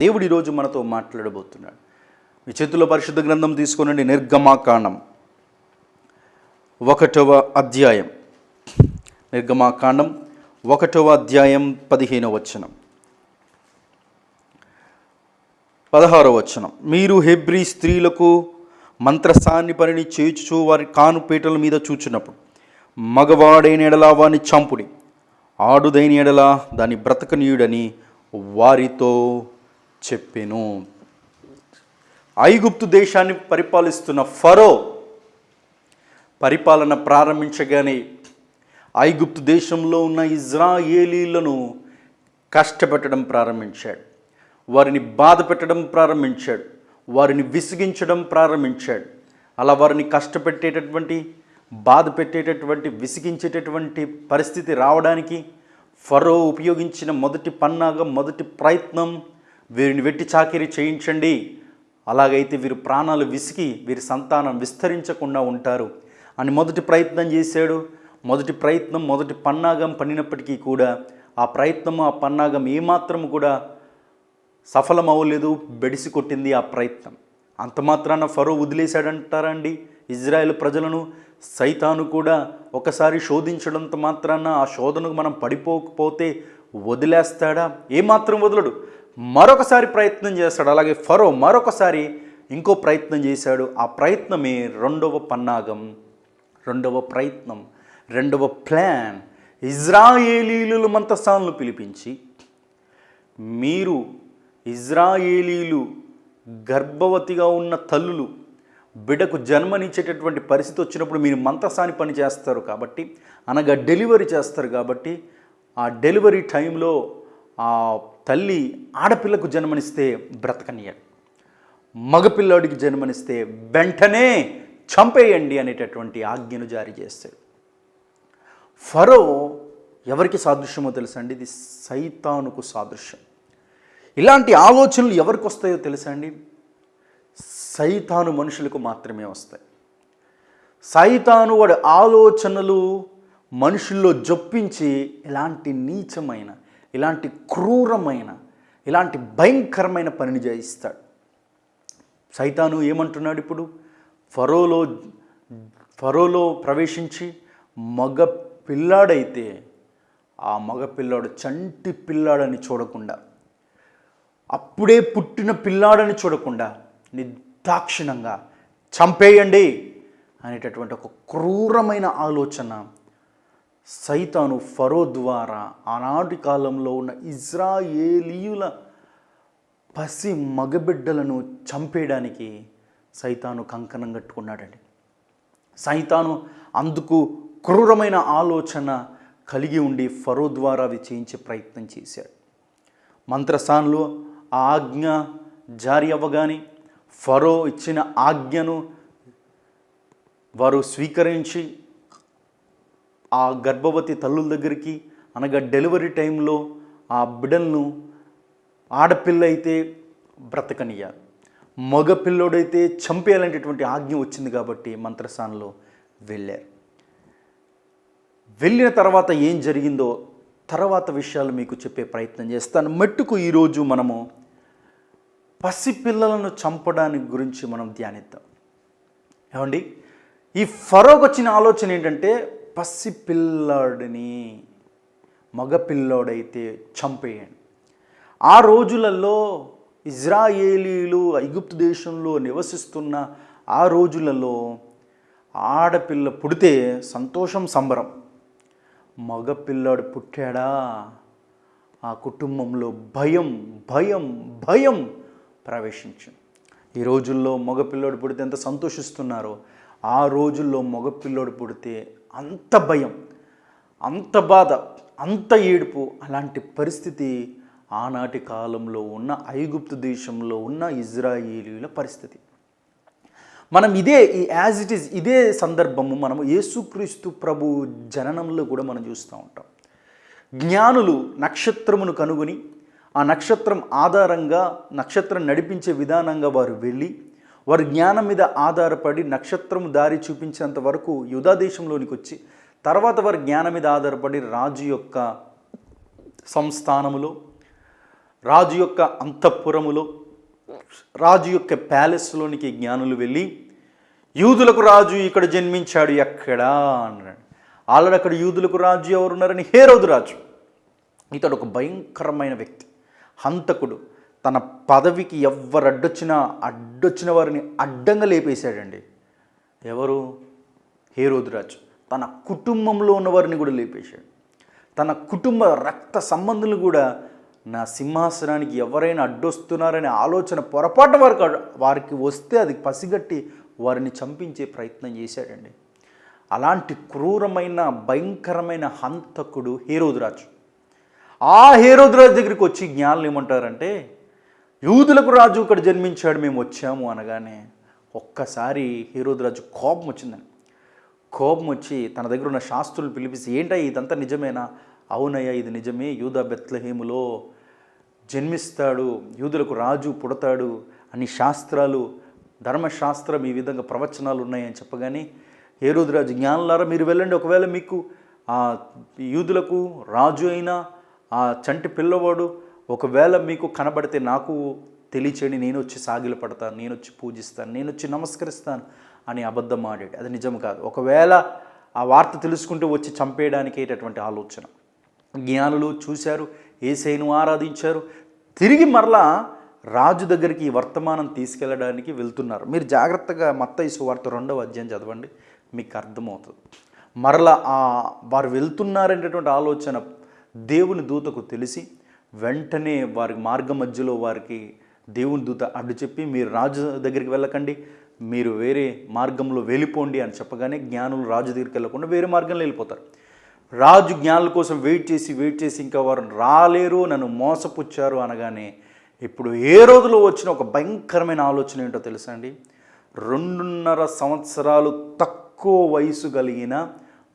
దేవుడు ఈరోజు మనతో మాట్లాడబోతున్నాడు. మీ చేతిలో పరిశుద్ధ గ్రంథం తీసుకోనండి నిర్గమాకాండం. ఒకటవ అధ్యాయం. నిర్గమాకాండం ఒకటవ అధ్యాయం పదిహేనవ వచనం. పదహారవ వచనం. మీరు హెబ్రీ స్త్రీలకు మంత్రస్థాన్ని పనిని చేయుచు వారి కానుపీటల మీద చూచినప్పుడు మగవాడైన ఎడలా వాని చంపుడి ఆడుదైన ఎడలా దాని బ్రతకనీయుడని వారితో చెప్పెను. ఐగుప్తు దేశాన్ని పరిపాలిస్తున్న ఫరో పరిపాలన ప్రారంభించగానే ఐగుప్తు దేశంలో ఉన్న ఇజ్రాయేలీలను కష్టపెట్టడం ప్రారంభించాడు. వారిని బాధ పెట్టడం ప్రారంభించాడు. వారిని విసిగించడం ప్రారంభించాడు. అలా వారిని కష్టపెట్టేటటువంటి బాధ పెట్టేటటువంటి విసిగించేటటువంటి పరిస్థితి రావడానికి ఫరో ఉపయోగించిన మొదటి పన్నాగం మొదటి ప్రయత్నం వీరిని వెట్టి చాకిరి చేయించండి. అలాగైతే వీరు ప్రాణాలు విసిగి వీరి సంతానం విస్తరించకుండా ఉంటారు. అని మొదటి ప్రయత్నం చేశాడు. మొదటి ప్రయత్నం మొదటి పన్నాగం పన్నినప్పటికీ కూడా ఆ ప్రయత్నం ఆ పన్నాగం ఏమాత్రం కూడా సఫలం అవ్వలేదు బెడిసి కొట్టింది ఆ ప్రయత్నం. అంత మాత్రాన ఫరో వదిలేశాడంటారండి ఇజ్రాయెల్ ప్రజలను. సైతాను కూడా ఒకసారి శోధించడంత మాత్రాన ఆ శోధనకు మనం పడిపోకపోతే వదిలేస్తాడా? ఏమాత్రం వదలడు. మరొకసారి ప్రయత్నం చేస్తాడు. అలాగే ఫరో మరొకసారి ఇంకో ప్రయత్నం చేశాడు. ఆ ప్రయత్నమే రెండవ పన్నాగం రెండవ ప్రయత్నం రెండవ ప్లాన్. ఇజ్రాయేలీలు మంతస్థానులు పిలిపించి మీరు ఇజ్రాయేలీలు గర్భవతిగా ఉన్న తల్లులు బిడ్డకు జన్మనిచ్చేటటువంటి పరిస్థితి వచ్చినప్పుడు మీరు మంతసాని పని చేస్తారు కాబట్టి అనగా డెలివరీ చేస్తారు కాబట్టి ఆ డెలివరీ టైంలో ఆ తల్లి ఆడపిల్లకు జన్మనిస్తే బ్రతకనియాలి మగపిల్లాడికి జన్మనిస్తే వెంటనే చంపేయండి అనేటటువంటి ఆజ్ఞను జారీ చేస్తాడు ఫరో ఎవరికి సాదృశ్యమో తెలుసండి ఇది సైతానుకు సాదృశ్యం. ఇలాంటి ఆలోచనలు ఎవరికి వస్తాయో తెలుసండి సైతాను మనుషులకు మాత్రమే వస్తాయి. సైతాను వాడి ఆలోచనలు మనుషుల్లో జొప్పించి ఇలాంటి నీచమైన ఇలాంటి క్రూరమైన ఇలాంటి భయంకరమైన పనిని చేయిస్తాడు సైతాను ఏమంటున్నాడు ఇప్పుడు? ఫరోలో ఫరోలో ప్రవేశించి మగ పిల్లాడైతే ఆ మగ పిల్లాడు చంటి పిల్లాడని చూడకుండా అప్పుడే పుట్టిన పిల్లాడని చూడకుండా నిర్దాక్షిణంగా చంపేయండి అనేటటువంటి ఒక క్రూరమైన ఆలోచన సైతాను ఫరో ద్వారా ఆనాటి కాలంలో ఉన్న ఇజ్రాయేలీయుల పసి మగబిడ్డలను చంపేయడానికి సైతాను కంకణం కట్టుకున్నాడండి. సైతాను అందుకు క్రూరమైన ఆలోచన కలిగి ఉండి ఫరో ద్వారా అవి చేయించే ప్రయత్నం చేశాడు. మంత్రస్థానంలో ఆజ్ఞ జారీ అవ్వగానే ఫరో ఇచ్చిన ఆజ్ఞను వారు స్వీకరించి ఆ గర్భవతి తల్లుల దగ్గరికి అనగా డెలివరీ టైంలో ఆ బిడ్డలను ఆడపిల్ల అయితే బ్రతకనియాలి మగ పిల్లోడైతే చంపేయాలనేటటువంటి ఆజ్ఞ వచ్చింది కాబట్టి మంత్రస్థానంలో వెళ్ళారు. వెళ్ళిన తర్వాత ఏం జరిగిందో తర్వాత విషయాలు మీకు చెప్పే ప్రయత్నం చేస్తాను. మట్టుకు ఈరోజు మనము పసిపిల్లలను చంపడానికి గురించి మనం ధ్యానిద్దాం. ఏమండి? ఈ ఫరోకి వచ్చిన ఆలోచన ఏంటంటే పసిపిల్లాడిని మగపిల్లోడైతే చంపేయండి. ఆ రోజులలో ఇజ్రాయేలీలు ఐగుప్తు దేశంలో నివసిస్తున్న ఆ రోజులలో ఆడపిల్ల పుడితే సంతోషం సంబరం. మగపిల్లాడు పుట్టాడా? ఆ కుటుంబంలో భయం భయం భయం ప్రవేశించింది. ఈ రోజుల్లో మగపిల్లోడు పుడితే ఎంత సంతోషిస్తున్నారో ఆ రోజుల్లో మగపిల్లోడు పుడితే అంత భయం అంత బాధ అంత ఏడుపు అలాంటి పరిస్థితి ఆనాటి కాలంలో ఉన్న ఐగుప్తు దేశంలో ఉన్న ఇజ్రాయేలీల పరిస్థితి. మనం ఇదే ఈ యాజ్ ఇట్ ఈజ్ ఇదే సందర్భము మనము యేసుక్రీస్తు ప్రభు జననంలో కూడా మనం చూస్తూ ఉంటాం. జ్ఞానులు నక్షత్రమును కనుగొని ఆ నక్షత్రం ఆధారంగా నక్షత్రం నడిపించే విధానంగా వారు వెళ్ళి వారి జ్ఞానం మీద ఆధారపడి నక్షత్రం దారి చూపించేంత వరకు యుధా దేశంలోనికి వచ్చి తర్వాత వారి జ్ఞానం మీద ఆధారపడి రాజు యొక్క సంస్థానములో రాజు యొక్క అంతఃపురములో రాజు యొక్క ప్యాలెస్లోనికి జ్ఞానులు వెళ్ళి యూదులకు రాజు ఇక్కడ జన్మించాడు ఎక్కడా అన్నాడు. ఆల్రెడీ అక్కడ యూదులకు రాజు ఎవరున్నారని హేరోదు రాజు. ఇతడు ఒక భయంకరమైన వ్యక్తి హంతకుడు. తన పదవికి ఎవ్వరు అడ్డొచ్చినా అడ్డొచ్చిన వారిని అడ్డంగా లేపేశాడండి. ఎవరు? హేరోదురాజు. తన కుటుంబంలో ఉన్నవారిని కూడా లేపేశాడు. తన కుటుంబ రక్త సంబంధులు కూడా నా సింహాసనానికి ఎవరైనా అడ్డొస్తున్నారనే ఆలోచన పొరపాటు వారికి వారికి వస్తే అది పసిగట్టి వారిని చంపించే ప్రయత్నం చేశాడండి. అలాంటి క్రూరమైన భయంకరమైన హంతకుడు హేరోదురాజు. ఆ హేరోదురాజు దగ్గరికి వచ్చి జ్ఞానులు ఏమంటారంటే యూదులకు రాజు ఇక్కడ జన్మించాడు మేము వచ్చాము అనగానే ఒక్కసారి హీరోదిరాజు కోపం వచ్చిందని కోపం వచ్చి తన దగ్గర ఉన్న శాస్త్రులు పిలిపిసి ఏంటా ఇదంతా నిజమేనా? అవునయ్యా ఇది నిజమే. యూదా బెత్లహేములో జన్మిస్తాడు యూదులకు రాజు పుడతాడు అని శాస్త్రాలు ధర్మశాస్త్రం ఈ విధంగా ప్రవచనాలు ఉన్నాయని చెప్పగానే హేరోదురాజు జ్ఞానులారా మీరు వెళ్ళండి ఒకవేళ మీకు ఆ యూదులకు రాజు అయినా ఆ చంటి పిల్లవాడు ఒకవేళ మీకు కనబడితే నాకు తెలియచేయండి నేను వచ్చి సాగిల పడతాను నేను వచ్చి పూజిస్తాను నేను వచ్చి నమస్కరిస్తాను అని అబద్ధం ఆడాడు. అది నిజం కాదు. ఒకవేళ ఆ వార్త తెలుసుకుంటే వచ్చి చంపేయడానికేటటువంటి ఆలోచన. జ్ఞానులు చూశారు ఏసైను ఆరాధించారు తిరిగి మరలా రాజు దగ్గరికి ఈ వర్తమానం తీసుకెళ్ళడానికి వెళ్తున్నారు. మీరు జాగ్రత్తగా మత్తయి సువార్త రెండవ అధ్యాయం చదవండి మీకు అర్థమవుతుంది. మరలా వారు వెళ్తున్నారనేటువంటి ఆలోచన దేవుని దూతకు తెలిసి వెంటనే వారి మార్గ మధ్యలో వారికి దేవుని దూత అడ్డు చెప్పి మీరు రాజు దగ్గరికి వెళ్ళకండి మీరు వేరే మార్గంలో వెళ్ళిపోండి అని చెప్పగానే జ్ఞానులు రాజు దగ్గరికి వెళ్ళకుండా వేరే మార్గంలో వెళ్ళిపోతారు. రాజు జ్ఞానుల కోసం వెయిట్ చేసి వెయిట్ చేసి ఇంకా వారు రాలేరు నన్ను మోసపుచ్చారు అనగానే ఇప్పుడు ఏ రోజులో వచ్చిన ఒక భయంకరమైన ఆలోచన ఏంటో తెలుసా అండి? రెండున్నర సంవత్సరాలు తక్కువ వయసు కలిగిన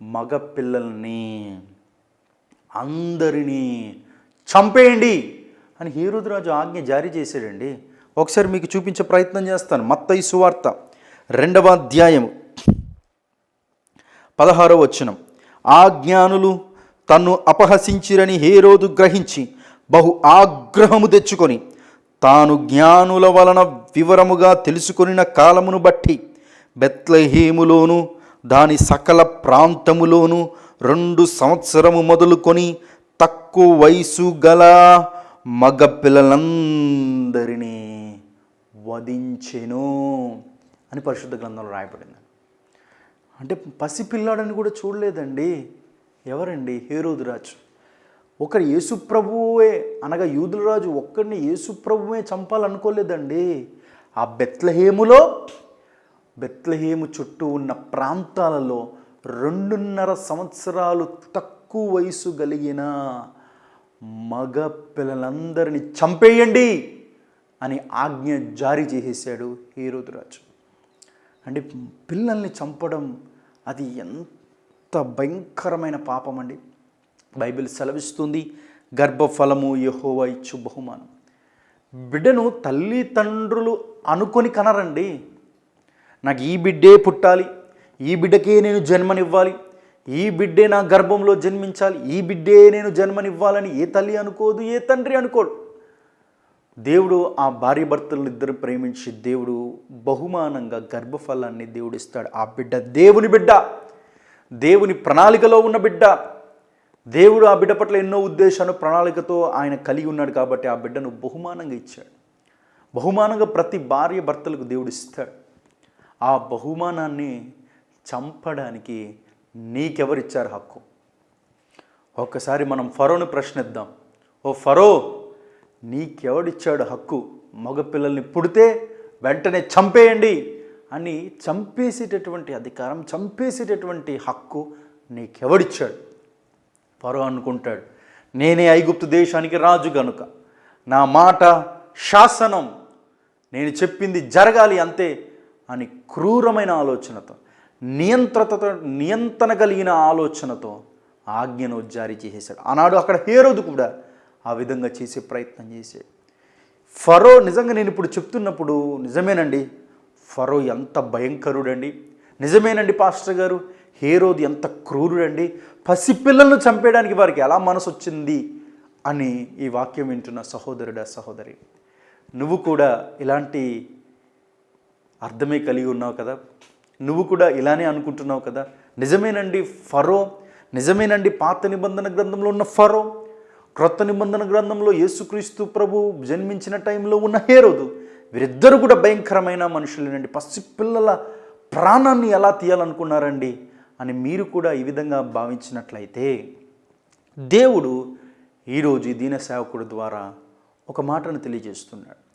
మగ పిల్లల్ని అందరినీ చంపేయండి అని హీరోదురాజు ఆజ్ఞ జారీ చేశాడండి. ఒకసారి మీకు చూపించే ప్రయత్నం చేస్తాను. మత్తయి సువార్త రెండవ అధ్యాయం పదహారవ వచనం. ఆ జ్ఞానులు తన్ను అపహసించిరని హేరోదు గ్రహించి బహు ఆగ్రహము తెచ్చుకొని తాను జ్ఞానుల వలన వివరముగా తెలుసుకొనిన కాలమును బట్టి బెత్లహేములోను దాని సకల ప్రాంతములోను రెండు సంవత్సరము మొదలుకొని తక్కువ వయసు గల మగపిల్లలందరినీ వధించెను అని పరిశుద్ధ గ్రంథంలో రాయబడింది. అంటే పసిపిల్లాడని కూడా చూడలేదండి. ఎవరండి? హేరోదురాజు ఒకరు యేసుప్రభువే అనగా యూదులరాజు ఒక్కడిని యేసుప్రభువే చంపాలనుకోలేదండి. ఆ బెత్లహేములో బెత్లహేము చుట్టూ ఉన్న ప్రాంతాలలో రెండున్నర సంవత్సరాలు తక్కువ వయసు కలిగిన మగ పిల్లలందరినీ చంపేయండి అని ఆజ్ఞ జారీ చేసేసాడు హీరోదురాజు అంటే పిల్లల్ని చంపడం అది ఎంత భయంకరమైన పాపం అండి. బైబిల్ సెలవిస్తుంది గర్భఫలము యహోవా ఇచ్చు బహుమానం. బిడ్డను తల్లిదండ్రులు అనుకొని కనరండి. నాకు ఈ బిడ్డే పుట్టాలి ఈ బిడ్డకే నేను జన్మనివ్వాలి ఈ బిడ్డే నా గర్భంలో జన్మించాలి ఈ బిడ్డే నేను జన్మనివ్వాలని ఏ తల్లి అనుకోదు ఏ తండ్రి అనుకోడు. దేవుడు ఆ భార్య భర్తలను ఇద్దరు ప్రేమించి దేవుడు బహుమానంగా గర్భఫలాన్ని దేవుడు ఇస్తాడు ఆ బిడ్డ దేవుని బిడ్డ దేవుని ప్రణాళికలో ఉన్న బిడ్డ. దేవుడు ఆ బిడ్డ పట్ల ఎన్నో ఉద్దేశాలు ప్రణాళికతో ఆయన కలిగి ఉన్నాడు కాబట్టి ఆ బిడ్డను బహుమానంగా ఇచ్చాడు. బహుమానంగా ప్రతి భార్య భర్తలకు దేవుడు ఇస్తాడు ఆ బహుమానాన్ని చంపడానికి నీకెవరిచ్చారు హక్కు? ఒక్కసారి మనం ఫరోని ప్రశ్నిద్దాం. ఓ ఫరో నీకెవడిచ్చాడు హక్కు? మగపిల్లల్ని పుడితే వెంటనే చంపేయండి అని చంపేసేటటువంటి అధికారం చంపేసేటటువంటి హక్కు నీకెవడిచ్చాడు? ఫరో అనుకుంటాడు నేనే ఐగుప్తు దేశానికి రాజు గనుక. నా మాట శాసనం. నేను చెప్పింది జరగాలి అంతే అని క్రూరమైన ఆలోచనతో. నియంత్రతతో నియంత్రణ కలిగిన ఆలోచనతో ఆజ్ఞను జారీ చేసేసాడు. ఆనాడు అక్కడ హేరోదు కూడా ఆ విధంగా చేసే ప్రయత్నం చేశాడు. ఫరో నిజంగా నేను ఇప్పుడు చెప్తున్నప్పుడు నిజమేనండి? ఫరో ఎంత భయంకరుడండి. నిజమేనండి పాస్టర్ గారు? హేరోది ఎంత క్రూరుడండి. పసిపిల్లలను చంపేయడానికి వారికి ఎలా మనసు వచ్చింది అని ఈ వాక్యం వింటున్న సహోదరుడా సహోదరి నువ్వు కూడా ఇలాంటి అర్థమే కలిగి ఉన్నావు కదా? నువ్వు కూడా ఇలానే అనుకుంటున్నావు కదా? నిజమేనండి ఫరో? నిజమేనండి పాత నిబంధన గ్రంథంలో ఉన్న ఫరో? క్రొత్త నిబంధన గ్రంథంలో యేసుక్రీస్తు ప్రభు జన్మించిన టైంలో ఉన్న హేరోదు? వీరిద్దరు కూడా భయంకరమైన మనుషులేనండి. పసిపిల్లల ప్రాణాన్ని ఎలా తీయాలనుకున్నారండి? అని మీరు కూడా ఈ విధంగా భావించినట్లయితే దేవుడు ఈరోజు దీన సేవకుడు ద్వారా ఒక మాటను తెలియజేస్తున్నాడు.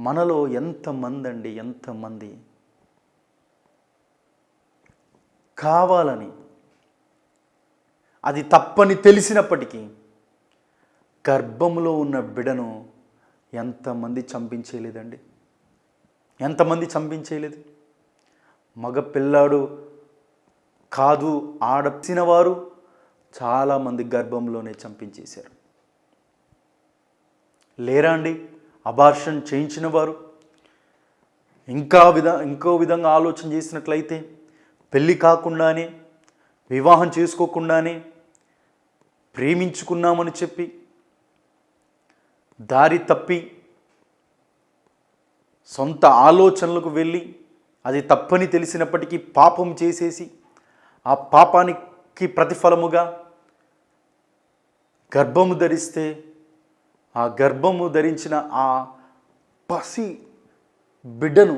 మనలో ఎంతమంది అండి ఎంతమంది కావాలని. అది తప్పని తెలిసినప్పటికీ గర్భంలో ఉన్న బిడను ఎంతమంది చంపించేయలేదండి? ఎంతమంది చంపించేయలేదు? మగ పిల్లాడు కాదు ఆడపిన వారు చాలామంది గర్భంలోనే చంపించేశారు. లేరా అండి? అబార్షన్ చేయించిన వారు ఇంకా విధ ఇంకో విధంగా ఆలోచన చేసినట్లయితే పెళ్ళి కాకుండానే వివాహం చేసుకోకుండానే ప్రేమించుకున్నామని చెప్పి దారి తప్పి సొంత ఆలోచనలకు వెళ్ళి అది తప్పని తెలిసినప్పటికీ పాపం చేసేసి ఆ పాపానికి ప్రతిఫలముగా గర్భము ధరిస్తే ఆ గర్భము ధరించిన ఆ పసి బిడ్డను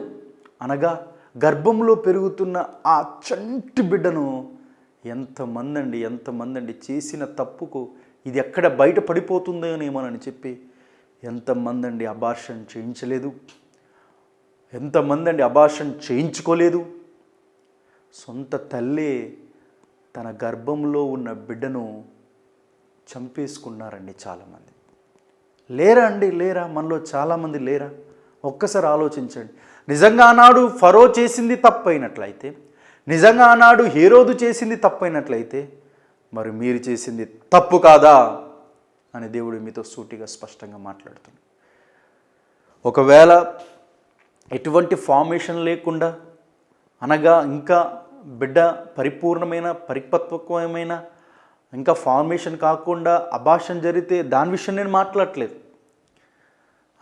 అనగా గర్భంలో పెరుగుతున్న ఆ చంటి బిడ్డను ఎంతమంది అండి ఎంతమంది అండి చేసిన తప్పుకు ఇది ఎక్కడ బయట పడిపోతుందోనేమోనని చెప్పి ఎంతమంది అండి అబార్షన్ చేయించలేదు. ఎంతమంది అండి అబార్షన్ చేయించుకోలేదు. సొంత తల్లి తన గర్భంలో ఉన్న బిడ్డను చంపేసుకున్నారండి చాలామంది. లేరా అండి? లేరా? మనలో చాలామంది లేరా? ఒక్కసారి ఆలోచించండి. నిజంగా ఆనాడు ఫరో చేసింది తప్పైనట్లయితే నిజంగా ఆనాడు హేరోదు చేసింది తప్పైనట్లయితే మరి మీరు చేసింది తప్పు కాదా అని దేవుడు మీతో సూటిగా స్పష్టంగా మాట్లాడుతున్నాడు. ఒకవేళ ఎటువంటి ఫార్మేషన్ లేకుండా అనగా ఇంకా బిడ్డ పరిపూర్ణమైన పరిపక్వమైన ఇంకా ఫార్మేషన్ కాకుండా అభాషణ జరిగితే దాని విషయం నేను మాట్లాడట్లేదు.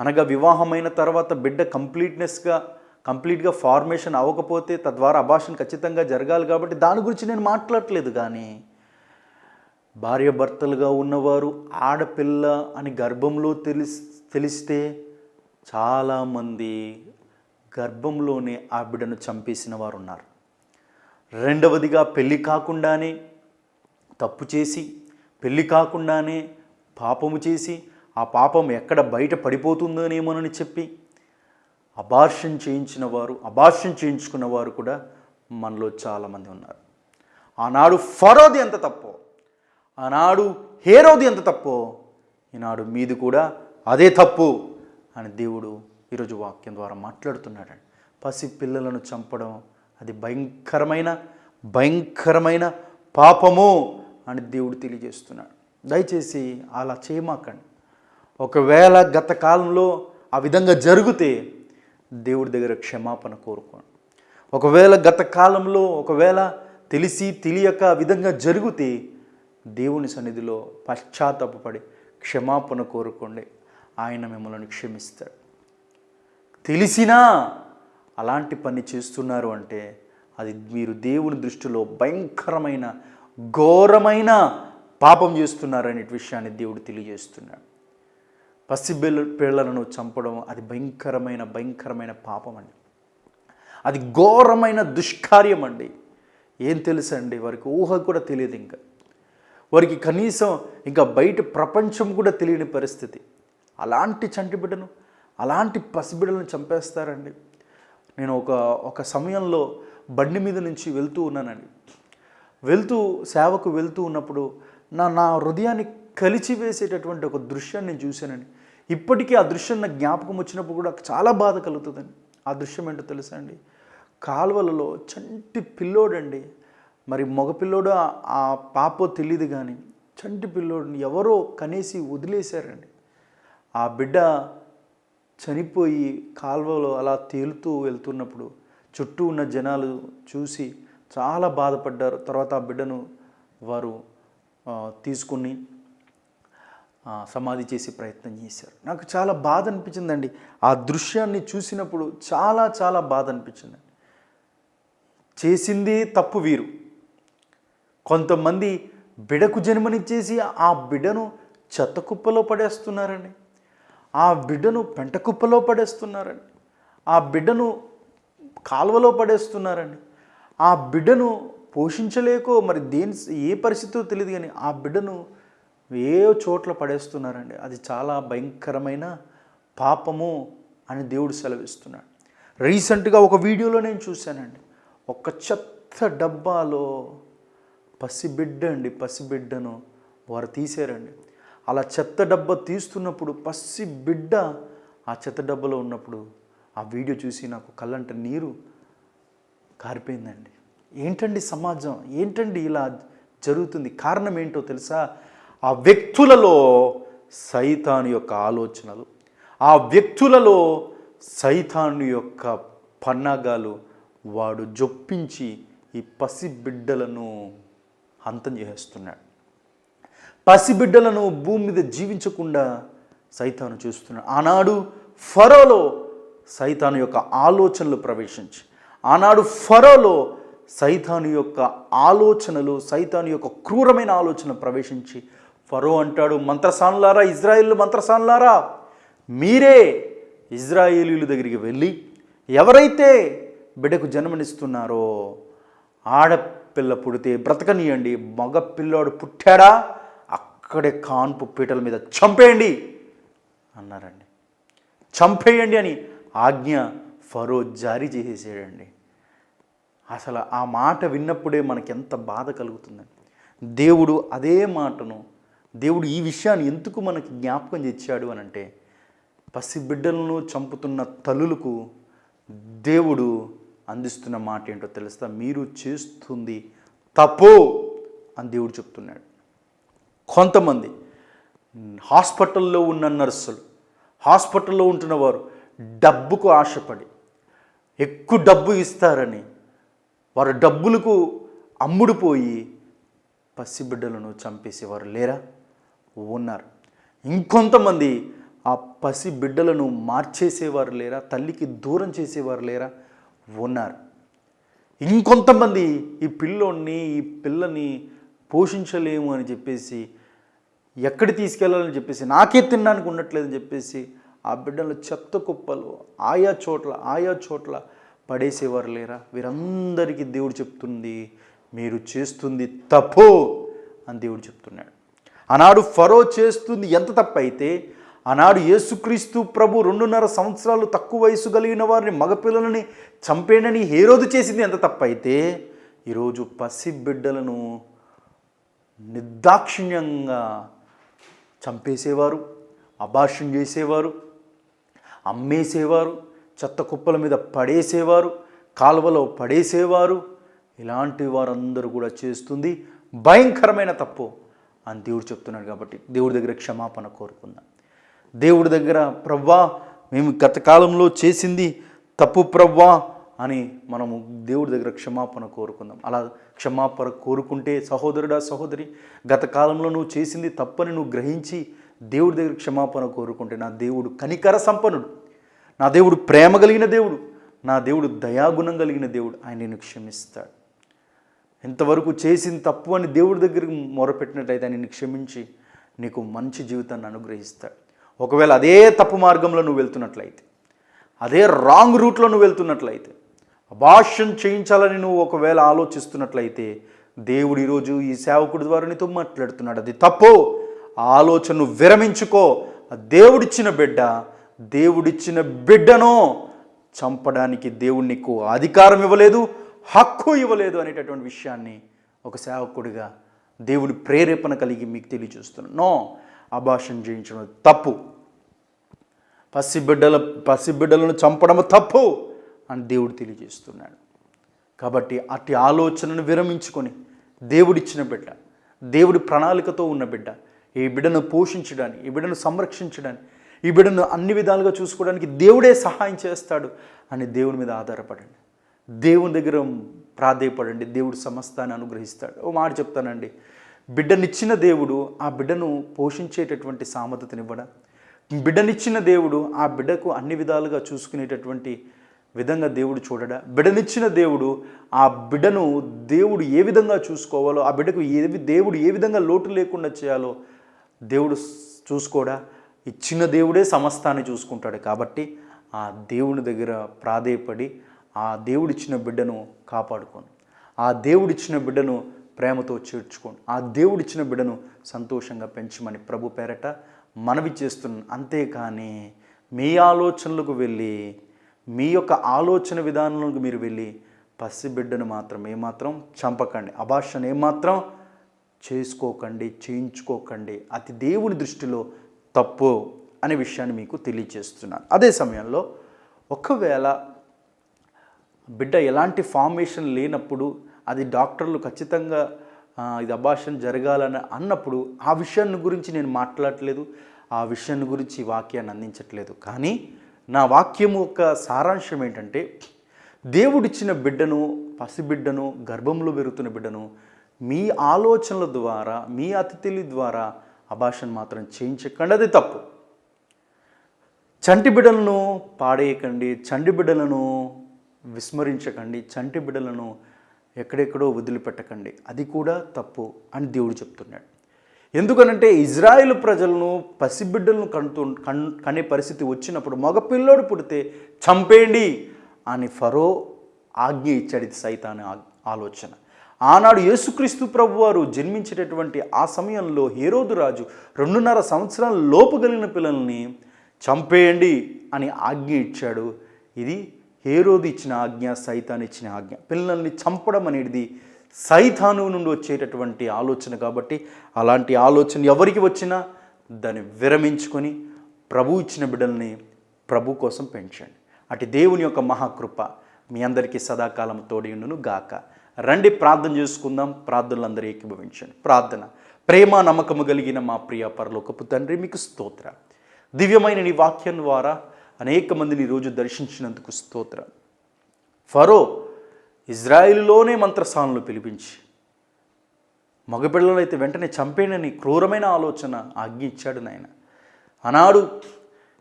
అనగా వివాహమైన తర్వాత బిడ్డ కంప్లీట్నెస్గా కంప్లీట్గా ఫార్మేషన్ అవ్వకపోతే తద్వారా అభాషణ ఖచ్చితంగా జరగాలి కాబట్టి దాని గురించి నేను మాట్లాడట్లేదు కానీ భార్యాభర్తలుగా ఉన్నవారు ఆడపిల్ల అని గర్భంలో తెలిసి తెలిస్తే చాలామంది గర్భంలోనే ఆ బిడ్డను చంపేసిన వారు ఉన్నారు రెండవదిగా పెళ్ళి కాకుండానే తప్పు చేసి పెళ్ళి కాకుండానే పాపము చేసి ఆ పాపం ఎక్కడ బయట పడిపోతుందోనేమోనని చెప్పి అబార్షన్ చేయించిన వారు అబార్షన్ చేయించుకున్న వారు కూడా మనలో చాలామంది ఉన్నారు. ఆనాడు ఫరోది ఎంత తప్పో ఆనాడు హేరోది ఎంత తప్పో ఈనాడు మీది కూడా అదే తప్పు అని దేవుడు ఈరోజు వాక్యం ద్వారా మాట్లాడుతున్నాడండి పసి పిల్లలను చంపడం అది భయంకరమైన భయంకరమైన పాపము అని దేవుడు తెలియజేస్తున్నాడు. దయచేసి అలా చేయమాకండి. ఒకవేళ గత కాలంలో ఆ విధంగా జరిగితే దేవుడి దగ్గర క్షమాపణ కోరుకోండి. ఒకవేళ గత కాలంలో ఒకవేళ తెలిసి తెలియక విధంగా జరిగితే దేవుని సన్నిధిలో పశ్చాత్తాపడి క్షమాపణ కోరుకోండి. ఆయన మిమ్మల్ని క్షమిస్తాడు. తెలిసినా అలాంటి పని చేస్తున్నారు అంటే అది మీరు దేవుని దృష్టిలో భయంకరమైన ఘోరమైన పాపం చేస్తున్నారనే విషయాన్ని దేవుడు తెలియజేస్తున్నాడు. పసిబిల్ పిల్లలను చంపడం అది భయంకరమైన భయంకరమైన పాపం అండి. అది ఘోరమైన దుష్కార్యం అండి. ఏం తెలుసండి? వారికి ఊహ కూడా తెలియదు ఇంకా. వారికి కనీసం ఇంకా బయట ప్రపంచం కూడా తెలియని పరిస్థితి. అలాంటి చంటి బిడ్డను అలాంటి పసిబిడ్డలను చంపేస్తారండి. నేను ఒక ఒక సమయంలో బండి మీద నుంచి వెళ్తూ ఉన్నానండి. వెళ్తూ సేవకు వెళ్తూ ఉన్నప్పుడు నా నా హృదయాన్ని కలిచి వేసేటటువంటి ఒక దృశ్యాన్ని నేను చూశానండి. ఇప్పటికీ ఆ దృశ్యం నాకు జ్ఞాపకం వచ్చినప్పుడు కూడా చాలా బాధ కలుగుతుందండి. ఆ దృశ్యం ఏంటో తెలుసా అండి? కాలువలలో చంటి పిల్లోడండి మరి మగపిల్లోడు ఆ- ఆ పాపో తెలియదు కానీ చంటి పిల్లోడిని ఎవరో కనేసి వదిలేశారండి. ఆ బిడ్డ చనిపోయి కాలువలో అలా తేలుతూ వెళ్తున్నప్పుడు చుట్టూ ఉన్న జనాలు చూసి చాలా బాధపడ్డారు. తర్వాత ఆ బిడ్డను వారు తీసుకుని సమాధి చేసే ప్రయత్నం చేశారు. నాకు చాలా బాధ అనిపించిందండి. ఆ దృశ్యాన్ని చూసినప్పుడు చాలా చాలా బాధ అనిపించిందండి చేసింది తప్పు వీరు. కొంతమంది బిడకు జన్మనిచ్చేసి ఆ బిడ్డను చెత్త కుప్పలో పడేస్తున్నారండి. ఆ బిడ్డను పెంట కుప్పలో పడేస్తున్నారండి. ఆ బిడ్డను కాలువలో పడేస్తున్నారండి. ఆ బిడ్డను పోషించలేకో మరి దేని ఏ పరిస్థితిలో తెలియదు కానీ ఆ బిడ్డను ఏ చోట్ల పడేస్తున్నారండి? అది చాలా భయంకరమైన పాపము అని దేవుడు సెలవిస్తున్నాడు. రీసెంట్గా ఒక వీడియోలో నేను చూశానండి. ఒక చెత్త డబ్బాలో పసిబిడ్డ అండి పసిబిడ్డను వారు తీసారండి అలా చెత్త డబ్బా తీస్తున్నప్పుడు పసి బిడ్డ ఆ చెత్త డబ్బాలో ఉన్నప్పుడు ఆ వీడియో చూసి నాకు కళ్ళంట నీరు కారిపోయిందండి. ఏంటండి సమాజం? ఏంటండి ఇలా జరుగుతుంది? కారణం ఏంటో తెలుసా? ఆ వ్యక్తులలో సైతాను యొక్క ఆలోచనలు ఆ వ్యక్తులలో సైతాను యొక్క పన్నాగాలు వాడు జొప్పించి ఈ పసిబిడ్డలను అంతం చేస్తున్నాడు పసిబిడ్డలను భూమి మీద జీవించకుండా సైతాను చూస్తున్నాడు. ఆనాడు ఫరోలో సైతాను యొక్క ఆలోచనలు ప్రవేశించి ఆనాడు ఫరోలో సైతాను యొక్క ఆలోచనలు సైతాను యొక్క క్రూరమైన ఆలోచన ప్రవేశించి ఫరో అంటాడు మంత్రసానులారా ఇజ్రాయిల్ మంత్రసానులారా మీరే ఇజ్రాయేలీల దగ్గరికి వెళ్ళి ఎవరైతే బిడ్డకు జన్మనిస్తున్నారో ఆడపిల్ల పుడితే బ్రతకనీయండి మగ పిల్లోడు పుట్టాడా అక్కడే కాన్పు పీటల మీద చంపేయండి అన్నారండి. చంపేయండి అని ఆజ్ఞ ఫరో జారీ చేసేసాడండి. అసలు ఆ మాట విన్నప్పుడే మనకెంత బాధ కలుగుతుందండి. దేవుడు అదే మాటను దేవుడు ఈ విషయాన్ని ఎందుకు మనకి జ్ఞాపకం తెచ్చాడు అని అంటే పసిబిడ్డలను చంపుతున్న తల్లులకు దేవుడు అందిస్తున్న మాట ఏంటో తెలుస్తా? మీరు చేస్తుంది తపో అని దేవుడు చెప్తున్నాడు. కొంతమంది హాస్పిటల్లో ఉన్న నర్సులు హాస్పిటల్లో ఉంటున్న వారు డబ్బుకు ఆశపడి ఎక్కువ డబ్బు ఇస్తారని వారు డబ్బులకు అమ్ముడుపోయి పసిబిడ్డలను చంపేసేవారు లేరా? ఉన్నారు. ఇంకొంతమంది ఆ పసి బిడ్డలను మార్చేసేవారు లేరా? తల్లికి దూరం చేసేవారు లేరా? ఉన్నారు. ఇంకొంతమంది ఈ పిల్లోని ఈ పిల్లని పోషించలేము అని చెప్పేసి ఎక్కడి తీసుకెళ్ళాలని చెప్పేసి నాకే తినడానికి ఉండట్లేదని చెప్పేసి ఆ బిడ్డలు చెత్త కుప్పలు ఆయా చోట్ల ఆయా చోట్ల పడేసేవారు లేరా? వీరందరికీ దేవుడు చెప్తుంది మీరు చేస్తుంది తప్పు అని దేవుడు చెప్తున్నాడు. ఆనాడు ఫరో చేస్తుంది ఎంత తప్పైతే ఆనాడు యేసుక్రీస్తు ప్రభు రెండున్నర సంవత్సరాలు తక్కువ వయసు కలిగిన వారిని మగపిల్లలని చంపేనని హేరోదు చేసింది ఎంత తప్పైతే ఈరోజు పసి బిడ్డలను నిర్దాక్షిణ్యంగా చంపేసేవారు అభాష్యం చేసేవారు అమ్మేసేవారు చెత్త కుప్పల మీద పడేసేవారు కాలువలో పడేసేవారు ఇలాంటి వారందరూ కూడా చేస్తుంది భయంకరమైన తప్పు. అని దేవుడు చెప్తున్నాడు కాబట్టి దేవుడి దగ్గర క్షమాపణ కోరుకుందాం. దేవుడి దగ్గర ప్రవ్వా మేము గత కాలంలో చేసింది తప్పు ప్రవ్వా అని మనము దేవుడి దగ్గర క్షమాపణ కోరుకుందాం. అలా క్షమాపణ కోరుకుంటే సహోదరుడా సహోదరి గత కాలంలో నువ్వు చేసింది తప్పని నువ్వు గ్రహించి దేవుడి దగ్గర క్షమాపణ కోరుకుంటే నా దేవుడు కనికర సంపన్నుడు. నా దేవుడు ప్రేమ కలిగిన దేవుడు నా దేవుడు దయాగుణం కలిగిన దేవుడు ఆయన నేను క్షమిస్తాడు. ఇంతవరకు చేసిన తప్పు అని దేవుడి దగ్గరికి మొరపెట్టినట్లయితే నిన్ను క్షమించి నీకు మంచి జీవితాన్ని అనుగ్రహిస్తాడు. ఒకవేళ అదే తప్పు మార్గంలో నువ్వు వెళ్తున్నట్లయితే అదే రాంగ్ రూట్లో నువ్వు వెళ్తున్నట్లయితే అభాష్యం చేయించాలని నువ్వు ఒకవేళ ఆలోచిస్తున్నట్లయితే దేవుడు ఈరోజు ఈ సేవకుడి ద్వారా నీతో మాట్లాడుతున్నాడు. అది తప్పు. ఆ ఆలోచనను విరమించుకో. ఆ దేవుడిచ్చిన బిడ్డ దేవుడిచ్చిన బిడ్డను చంపడానికి దేవుడు నీకు అధికారం ఇవ్వలేదు. హక్కు ఇవ్వలేదు అనేటటువంటి విషయాన్ని ఒక సేవకుడిగా దేవుడి ప్రేరేపణ కలిగి మీకు తెలియజేస్తున్నాను. నో అభాషణ చేయించడం తప్పు. పసిబిడ్డల పసిబిడ్డలను చంపడం తప్పు అని దేవుడు తెలియజేస్తున్నాడు. కాబట్టి అట్టి ఆలోచనను విరమించుకొని దేవుడిచ్చిన బిడ్డ దేవుడి ప్రణాళికతో ఉన్న బిడ్డ ఈ బిడ్డను పోషించడానికి ఈ బిడ్డను సంరక్షించడానికి ఈ బిడ్డను అన్ని విధాలుగా చూసుకోవడానికి దేవుడే సహాయం చేస్తాడు అని దేవుడి మీద ఆధారపడండి. దేవుని దగ్గర ప్రాధేయపడండి దేవుడు సమస్తాన్ని అనుగ్రహిస్తాడు. ఓ మాట చెప్తానండి. బిడ్డనిచ్చిన దేవుడు ఆ బిడ్డను పోషించేటటువంటి సామర్థ్యతనివ్వడా? బిడ్డనిచ్చిన దేవుడు ఆ బిడ్డకు అన్ని విధాలుగా చూసుకునేటటువంటి విధంగా దేవుడు చూడడా? బిడ్డనిచ్చిన దేవుడు ఆ బిడ్డను దేవుడు ఏ విధంగా చూసుకోవాలో ఆ బిడ్డకు ఏ దేవుడు ఏ విధంగా లోటు లేకుండా చేయాలో దేవుడు చూసుకోడా? ఇచ్చిన దేవుడే సమస్తాన్ని చూసుకుంటాడు కాబట్టి ఆ దేవుని దగ్గర ప్రాధేయపడి ఆ దేవుడిచ్చిన బిడ్డను కాపాడుకోను. ఆ దేవుడిచ్చిన బిడ్డను ప్రేమతో చేర్చుకోండి ఆ దేవుడిచ్చిన బిడ్డను సంతోషంగా పెంచమని ప్రభు పేరట మనవి చేస్తున్నాను అంతేకాని మీ ఆలోచనలకు వెళ్ళి మీ యొక్క ఆలోచన విధానంలోకి మీరు వెళ్ళి పసిబిడ్డను మాత్రం ఏమాత్రం చంపకండి. అభాషను ఏమాత్రం చేసుకోకండి చేయించుకోకండి. అతి దేవుని దృష్టిలో తప్పు అనే విషయాన్ని మీకు తెలియజేస్తున్నాను అదే సమయంలో ఒకవేళ బిడ్డ ఎలాంటి ఫార్మేషన్ లేనప్పుడు అది డాక్టర్లు ఖచ్చితంగా ఇది అభాషణ జరగాలని అన్నప్పుడు ఆ విషయాన్ని గురించి నేను మాట్లాడట్లేదు ఆ విషయాన్ని గురించి వాక్యాన్ని అందించట్లేదు. కానీ నా వాక్యం యొక్క సారాంశం ఏంటంటే దేవుడిచ్చిన బిడ్డను పసిబిడ్డను గర్భంలో పెరుగుతున్న బిడ్డను మీ ఆలోచనల ద్వారా మీ అతిథుల ద్వారా అభాషణ మాత్రం చేయించకండి. అది తప్పు. చంటి బిడ్డలను పాడేయకండి చంటి బిడ్డలను విస్మరించకండి చంటి బిడ్డలను ఎక్కడెక్కడో వదిలిపెట్టకండి. అది కూడా తప్పు అని దేవుడు చెప్తున్నాడు. ఎందుకనంటే ఇజ్రాయెల్ ప్రజలను పసిబిడ్డలను కంటూ కన్ కనే పరిస్థితి వచ్చినప్పుడు మగపిల్లోడు పుడితే చంపేయండి అని ఫరో ఆజ్ఞ ఇచ్చాడు. ఇది సైతాన్ ఆలోచన. ఆనాడు యేసుక్రీస్తు ప్రభు వారు జన్మించేటటువంటి ఆ సమయంలో హేరోదు రాజు రెండున్నర సంవత్సరాల లోపు కలిగిన పిల్లల్ని చంపేయండి అని ఆజ్ఞ ఇచ్చాడు. ఇది హేరోది ఇచ్చిన ఆజ్ఞ సైతాన్ ఇచ్చిన ఆజ్ఞ. పిల్లల్ని చంపడం అనేది సైతాను నుండి వచ్చేటటువంటి ఆలోచన కాబట్టి అలాంటి ఆలోచన ఎవరికి వచ్చినా దాన్ని విరమించుకొని ప్రభు ఇచ్చిన బిడ్డల్ని ప్రభు కోసం పెంచండి. అటు దేవుని యొక్క మహాకృప మీ అందరికీ సదాకాలం తోడియుండును గాక. రండి ప్రార్థన చేసుకుందాం. ప్రార్థనలందరూ ఏకీభవించండి. ప్రార్థన. ప్రేమ నమ్మకము కలిగిన మా ప్రియ పరలోకపు తండ్రి మీకు స్తోత్ర. దివ్యమైన నీ వాక్యం ద్వారా అనేక మందిని ఈరోజు దర్శించినందుకు స్తోత్ర. ఫరో ఇజ్రాయిల్లోనే మంత్రస్థానంలో పిలిపించి మగపిల్లలు అయితే వెంటనే చంపేనని క్రూరమైన ఆలోచన ఆజ్ఞ ఇచ్చాడు నాయన. ఆనాడు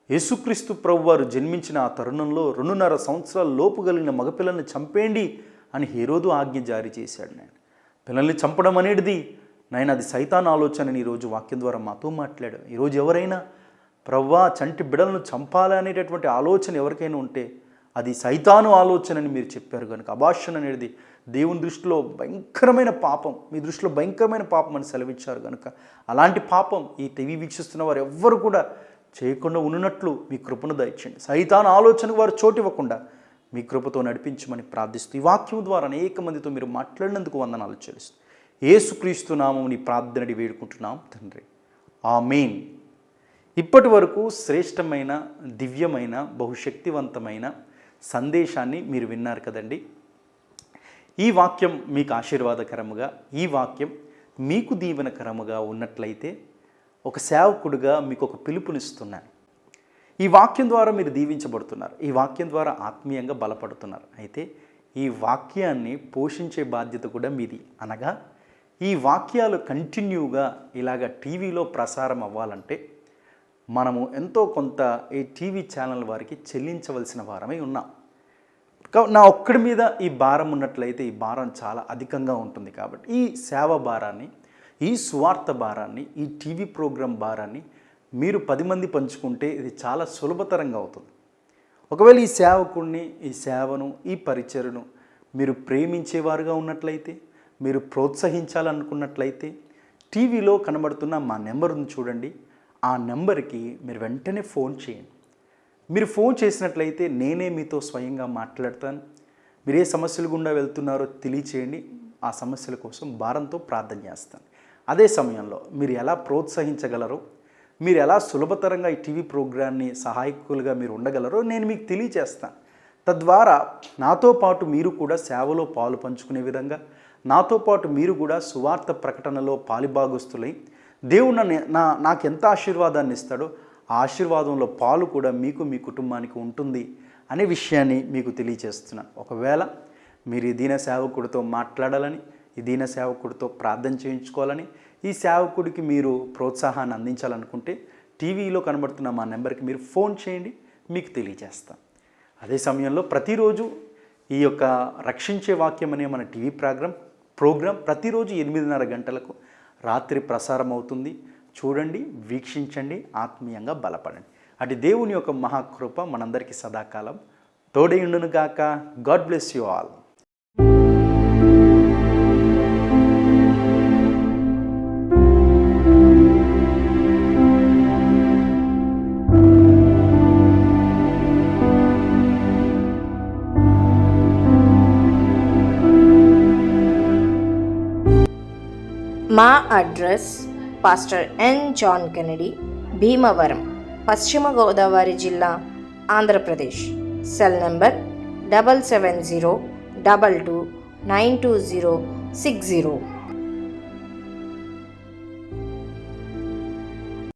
యేసుక్రీస్తు ప్రభు వారు జన్మించిన ఆ తరుణంలో రెండున్నర సంవత్సరాల లోపు కలిగిన మగపిల్లల్ని చంపేయండి అని హీరోదు ఆజ్ఞ జారీ చేశాడు నేను పిల్లల్ని చంపడం అనేది నాయన అది సైతాన్ ఆలోచన అని ఈరోజు వాక్యం ద్వారా మాతో మాట్లాడు ఈరోజు ఎవరైనా ప్రవ్వా చంటి బిడలను చంపాలనేటటువంటి ఆలోచన ఎవరికైనా ఉంటే అది సైతాను ఆలోచన అని మీరు చెప్పారు కనుక. అభాషణ అనేది దేవుని దృష్టిలో భయంకరమైన పాపం. మీ దృష్టిలో భయంకరమైన పాపం అని సెలవిచ్చారు కనుక. అలాంటి పాపం ఈ టీవీ వీక్షిస్తున్న వారు ఎవ్వరు కూడా చేయకుండా ఉన్నట్లు మీ కృపను దయచండి సైతాను ఆలోచనకు వారు చోటు ఇవ్వకుండా మీ కృపతో నడిపించమని ప్రార్థిస్తూ ఈ వాక్యం ద్వారా అనేక మందితో మీరు మాట్లాడినందుకు వందనాలు చెల్లిస్తూ. ఏసుక్రీస్తు నామం నీ ప్రార్థనడి వేడుకుంటున్నాం తండ్రి. ఆ మెయిన్ ఇప్పటి వరకు శ్రేష్టమైన దివ్యమైన బహుశక్తివంతమైన సందేశాన్ని మీరు విన్నారు కదండి. ఈ వాక్యం మీకు ఆశీర్వాదకరముగా ఈ వాక్యం మీకు దీవెనకరముగా ఉన్నట్లయితే ఒక సేవకుడుగా మీకు ఒక పిలుపునిస్తున్నాను. ఈ వాక్యం ద్వారా మీరు దీవించబడుతున్నారు. ఈ వాక్యం ద్వారా ఆత్మీయంగా బలపడుతున్నారు. అయితే ఈ వాక్యాన్ని పోషించే బాధ్యత కూడా మీది. అనగా ఈ వాక్యాలు కంటిన్యూగా ఇలాగ టీవీలో ప్రసారం అవ్వాలంటే మనము ఎంతో కొంత ఈ టీవీ ఛానల్ వారికి చెల్లించవలసిన వారమై ఉన్నాం. నా ఒక్కడి మీద ఈ భారం ఉన్నట్లయితే ఈ భారం చాలా అధికంగా ఉంటుంది కాబట్టి ఈ సేవ భారాన్ని ఈ స్వార్థ భారాన్ని ఈ టీవీ ప్రోగ్రాం భారాన్ని మీరు పది మంది పంచుకుంటే ఇది చాలా సులభతరంగా అవుతుంది. ఒకవేళ ఈ సేవకుడిని ఈ సేవను ఈ పరిచయను మీరు ప్రేమించేవారుగా ఉన్నట్లయితే మీరు ప్రోత్సహించాలనుకున్నట్లయితే టీవీలో కనబడుతున్న మా నెంబర్ను చూడండి. ఆ నెంబర్కి మీరు వెంటనే ఫోన్ చేయండి. మీరు ఫోన్ చేసినట్లయితే నేనే మీతో స్వయంగా మాట్లాడతాను. మీరు ఏ సమస్యలు గుండా వెళ్తున్నారో తెలియచేయండి. ఆ సమస్యల కోసం భారంతో ప్రార్థన చేస్తాను. అదే సమయంలో మీరు ఎలా ప్రోత్సహించగలరో మీరు ఎలా సులభతరంగా ఈ టీవీ ప్రోగ్రాన్ని సహాయకులుగా మీరు ఉండగలరో నేను మీకు తెలియచేస్తాను. తద్వారా నాతో పాటు మీరు కూడా సేవలో పాలు పంచుకునే విధంగా నాతో పాటు మీరు కూడా సువార్త ప్రకటనలో పాలిభాగస్తులై దేవుడు నన్ను నా నాకు ఎంత ఆశీర్వాదాన్ని ఇస్తాడో ఆ ఆశీర్వాదంలో పాలు కూడా మీకు మీ కుటుంబానికి ఉంటుంది అనే విషయాన్ని మీకు తెలియచేస్తున్నాను ఒకవేళ మీరు ఈ దీన సేవకుడితో మాట్లాడాలని ఈ దీన సేవకుడితో ప్రార్థన చేయించుకోవాలని ఈ సేవకుడికి మీరు ప్రోత్సాహాన్ని అందించాలనుకుంటే టీవీలో కనబడుతున్న మా నెంబర్కి మీరు ఫోన్ చేయండి మీకు తెలియజేస్తాం అదే సమయంలో ప్రతిరోజు ఈ యొక్క రక్షించే వాక్యం అనే మన టీవీ ప్రోగ్రాం ప్రోగ్రాం ప్రతిరోజు ఎనిమిదిన్నర గంటలకు రాత్రి ప్రసారం అవుతుంది చూడండి వీక్షించండి ఆత్మీయంగా బలపడండి. అటు దేవుని యొక్క మహాకృప మనందరికీ సదాకాలం. తోడేయుండును గాక గాడ్ బ్లెస్ యు ఆల్. మా address pastor N John Kennedy Bhimavaram పశ్చిమ గోదావరి జిల్లా Andhra Pradesh. Cell number double seven zero double two nine two zero six zero.